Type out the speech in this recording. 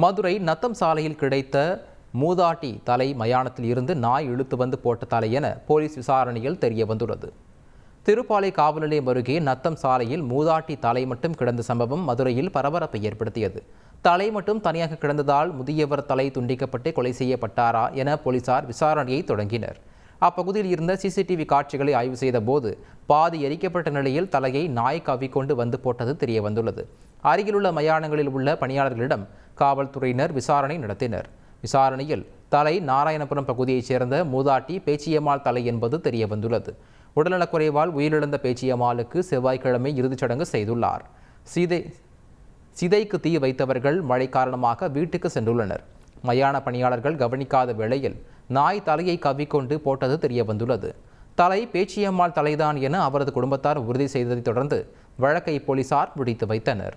மதுரை நத்தம் சாலையில் கிடைத்த மூதாட்டி தலை மயானத்தில் இருந்து நாய் இழுத்து வந்து போட்ட தலை என போலீஸ் விசாரணையில் தெரிய வந்துள்ளது. திருப்பாலை காவல் நிலையம் அருகே நத்தம் சாலையில் மூதாட்டி தலை மட்டும் கிடந்த சம்பவம் மதுரையில் பரபரப்பை ஏற்படுத்தியது. தலை மட்டும் தனியாக கிடந்ததால் முதியவர் தலை துண்டிக்கப்பட்டு கொலை செய்யப்பட்டாரா என போலீசார் விசாரணையை தொடங்கினர். அப்பகுதியில் இருந்த சிசிடிவி காட்சிகளை ஆய்வு செய்த போது பாதி எரிக்கப்பட்ட நிலையில் தலையை நாய் கவ்விக்கொண்டு வந்து போட்டது தெரிய வந்துள்ளது. அருகிலுள்ள மயானங்களில் உள்ள பணியாளர்களிடம் காவல்துறையினர் விசாரணை நடத்தினர். விசாரணையில் தலை நாராயணபுரம் பகுதியைச் சேர்ந்த மூதாட்டி பேச்சியம்மாள் தலை என்பது தெரியவந்துள்ளது. உடல்நலக்குறைவால் உயிரிழந்த பேச்சியம்மாளுக்கு செவ்வாய்க்கிழமை இறுதிச் சடங்கு செய்துள்ளார். சீதை சிதைக்கு தீ வைத்தவர்கள் மழை காரணமாக வீட்டுக்கு சென்றுள்ளனர். மயான பணியாளர்கள் கவனிக்காத வேளையில் நாய் தலையை கவ்விக்கொண்டு போட்டது தெரியவந்துள்ளது. தலை பேச்சியம்மாள் தலைதான் என அவரது குடும்பத்தார் உறுதி செய்ததைத் தொடர்ந்து வழக்கை போலீசார் முடித்து வைத்தனர்.